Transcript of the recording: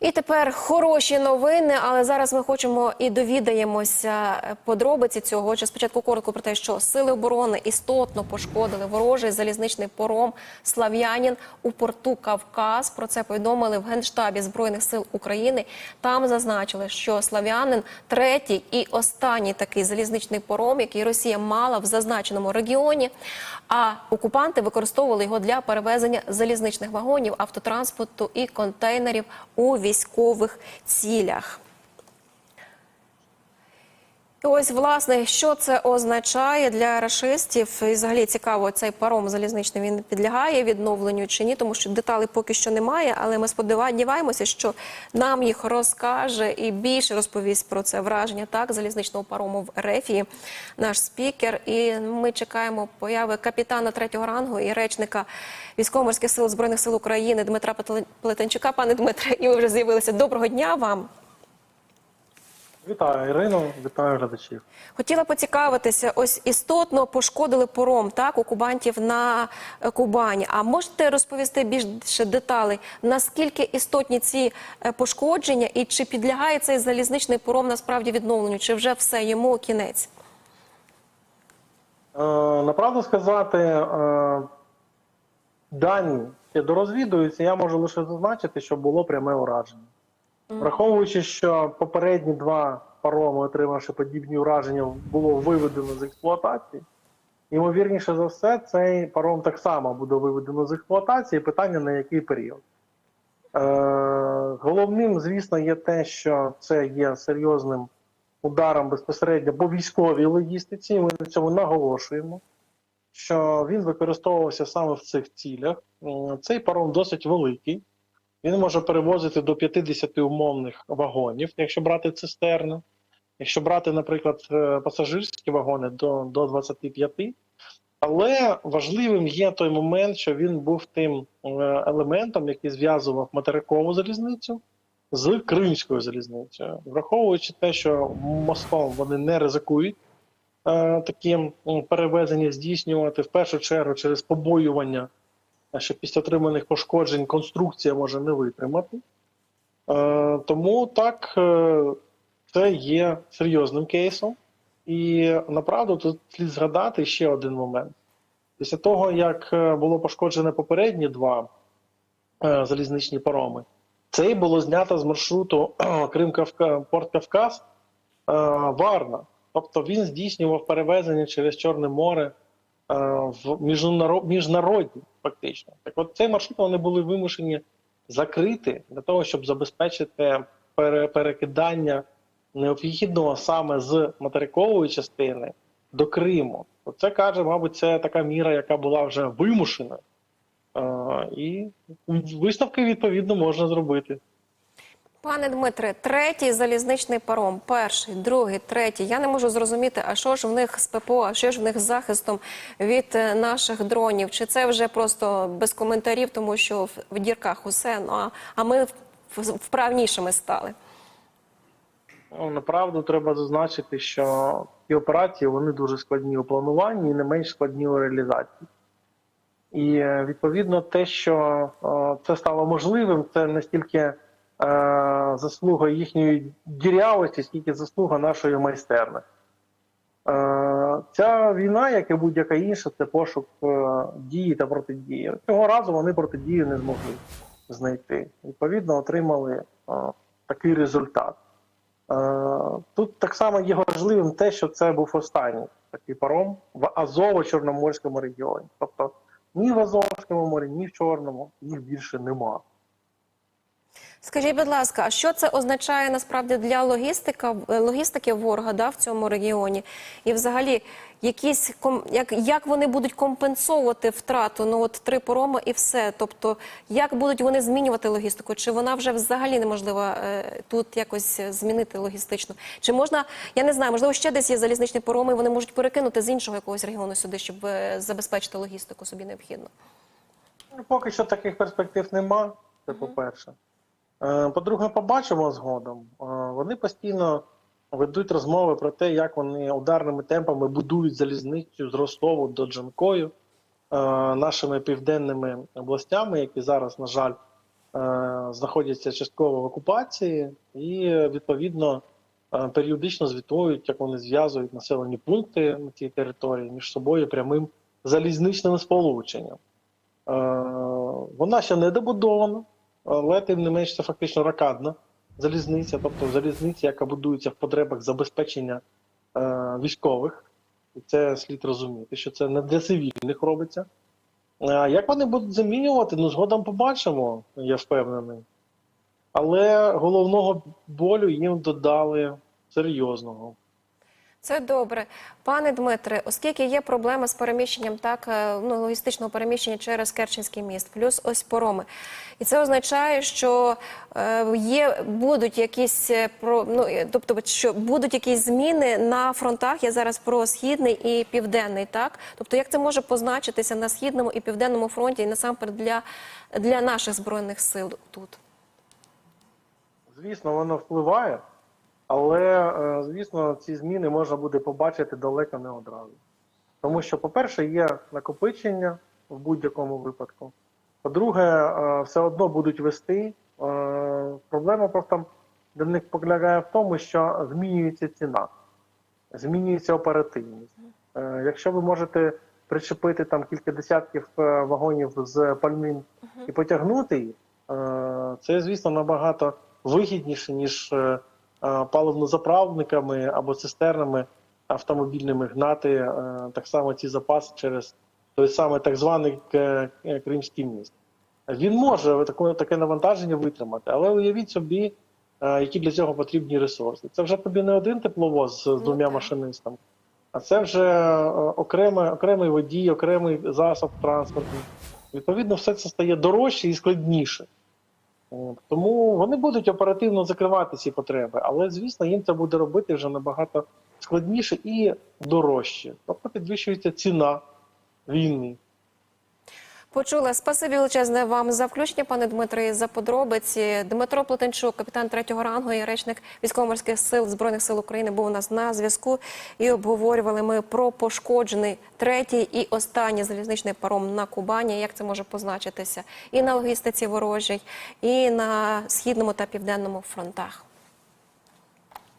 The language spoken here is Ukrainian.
І тепер хороші новини, але зараз ми хочемо і довідаємося подробиці цього. Отже, спочатку коротко про те, що сили оборони істотно пошкодили ворожий залізничний пором Слав'янін у порту Кавказ. Про це повідомили в генштабі збройних сил України. Там зазначили, що Слав'янин третій і останній такий залізничний пором, який Росія мала в зазначеному регіоні. А окупанти використовували його для перевезення залізничних вагонів, автотранспорту і контейнерів у військових цілях. Ось власне, що це означає для рашистів? І взагалі цікаво, цей паром залізничний він підлягає відновленню чи ні, тому що деталей поки що немає. Але ми сподіваємося, що нам їх розкаже і більше розповість про це враження так залізничного парому в Рефії. Наш спікер. І ми чекаємо появи капітана третього рангу і речника військово-морських сил збройних сил України Дмитра Плетенчука. Пане Дмитре, і ви вже з'явилися. Доброго дня вам. Вітаю Ірину, вітаю глядачів. Хотіла поцікавитися, ось істотно пошкодили пором так окупантів на е, Кубані. А можете розповісти більше деталей, наскільки істотні ці е, пошкодження, і чи підлягає цей залізничний пором насправді відновленню, чи вже все йому кінець? Е, направду сказати, е, дані ще дорозвідуються, я можу лише зазначити, що було пряме ураження. Враховуючи, що попередні два пароми, отримавши подібні ураження, було виведено з експлуатації. Ймовірніше за все, цей паром так само буде виведено з експлуатації. Питання на який період. Е, головним, звісно, є те, що це є серйозним ударом безпосередньо по військовій логістиці. Ми на цьому наголошуємо, що він використовувався саме в цих цілях. М, Цей паром досить великий. Він може перевозити до 50 умовних вагонів, якщо брати цистерни. Якщо брати, наприклад, е, пасажирські вагони до, до 25. Але важливим є той момент, що він був тим е, елементом, який зв'язував материкову залізницю з Кримською залізницею. Враховуючи те, що мостом вони не ризикують е, такі перевезення здійснювати в першу чергу через побоювання що після отриманих пошкоджень конструкція може не витримати. Е, тому так, е, це є серйозним кейсом. І направду тут слід згадати ще один момент. Після того, як е, було пошкоджено попередні два залізничні пароми, цей було знято з маршруту Крим Порт Кавказ Варна. Тобто він здійснював перевезення через Чорне море в міжнародні, фактично. Так от цей маршрут вони були вимушені закрити для того, щоб забезпечити пере- перекидання необхідного саме з материкової частини до Криму. Це каже, мабуть, це така міра, яка була вже вимушена. Е, і висновки відповідно можна зробити. Пане Дмитре, третій залізничний паром, перший, другий, третій. Я не можу зрозуміти, а що ж в них з ППО, а що ж в них з захистом від е, наших дронів? Чи це вже просто без коментарів, тому що в, дірках усе? Ну а, а ми вправнішими стали. Ну, направду треба зазначити, що ці операції вони дуже складні у плануванні і не менш складні у реалізації. І е, відповідно те, що е, це стало можливим, це не стільки е, заслуга їхньої дірявості, скільки заслуга нашої майстерності. Е, Ця війна, як і будь-яка інша, це пошук е, дії та протидії. Цього разу вони протидію не змогли знайти. Відповідно, отримали е, такий результат. Е, Тут так само є важливим те, що це був останній такий паром в Азово-Чорноморському регіоні. Тобто ні в Азовському морі, ні в Чорному їх більше нема. Скажіть, будь ласка, а що це означає насправді для логістика, е, логістики ворога да, в цьому регіоні? І взагалі, якісь як, як вони будуть компенсовувати втрату? Ну от три пороми і все. Тобто, як будуть вони змінювати логістику? Чи вона вже взагалі неможливо е, тут якось змінити логістично? Чи можна, я не знаю, можливо, ще десь є залізничні пороми, і вони можуть перекинути з іншого якогось регіону сюди, щоб е, забезпечити логістику собі необхідно? Ну, Поки що таких перспектив нема, це по-перше. Е, По-друге, побачимо згодом. Е, Вони постійно ведуть розмови про те, як вони ударними темпами будують залізницю з Ростову до Джанкою, е, нашими південними областями, які зараз, на жаль, знаходяться частково в окупації, і відповідно е, періодично звітують, як вони зв'язують населені пункти на цій території між собою прямим залізничним сполученням. Е, Вона ще не добудована, але тим не менш це фактично ракадна залізниця, тобто залізниця, яка будується в потребах забезпечення е, військових. І це слід розуміти, що це не для цивільних робиться. А як вони будуть замінювати? Ну, згодом побачимо, я впевнений. Але головного болю їм додали серйозного. Це добре, пане Дмитре. Оскільки є проблеми з переміщенням, так е, ну логістичного переміщення через Керченський міст, плюс ось пороми, і це означає, що е, є будуть якісь е, ну тобто, що будуть якісь зміни на фронтах. Я зараз про східний і південний, так тобто, як це може позначитися на східному і південному фронті, і насамперед для, для наших збройних сил тут. Звісно, воно впливає, але, е, звісно, ці зміни можна буде побачити далеко не одразу. Тому що, по-перше, є накопичення в будь-якому випадку. По-друге, е, все одно будуть вести. Е, Проблема просто для них полягає в тому, що змінюється ціна, змінюється оперативність. Якщо ви можете причепити там кілька десятків вагонів з пальним і потягнути їх, це, звісно, набагато вигідніше, ніж паливнозаправниками або цистернами автомобільними гнати е, так само ці запаси через той самий так званий е, е, Кримський міст. Він може таке, таке навантаження витримати, але уявіть собі, е, які для цього потрібні ресурси. Це вже тобі не один тепловоз з двома машинистами, а це вже е, окремий, окремий водій, окремий засоб транспорту. Відповідно, все це стає дорожче і складніше. Тому вони будуть оперативно закривати ці потреби, але звісно, їм це буде робити вже набагато складніше і дорожче. Тобто підвищується ціна війни. Почула. Спасибі величезне вам за включення, пане Дмитре, за подробиці. Дмитро Плетенчук, капітан третього рангу і речник військово-морських сил збройних сил України, був у нас на зв'язку. І обговорювали ми про пошкоджений третій і останній залізничний паром на Кубані. Як це може позначитися і на логістиці ворожій, і на східному та південному фронтах.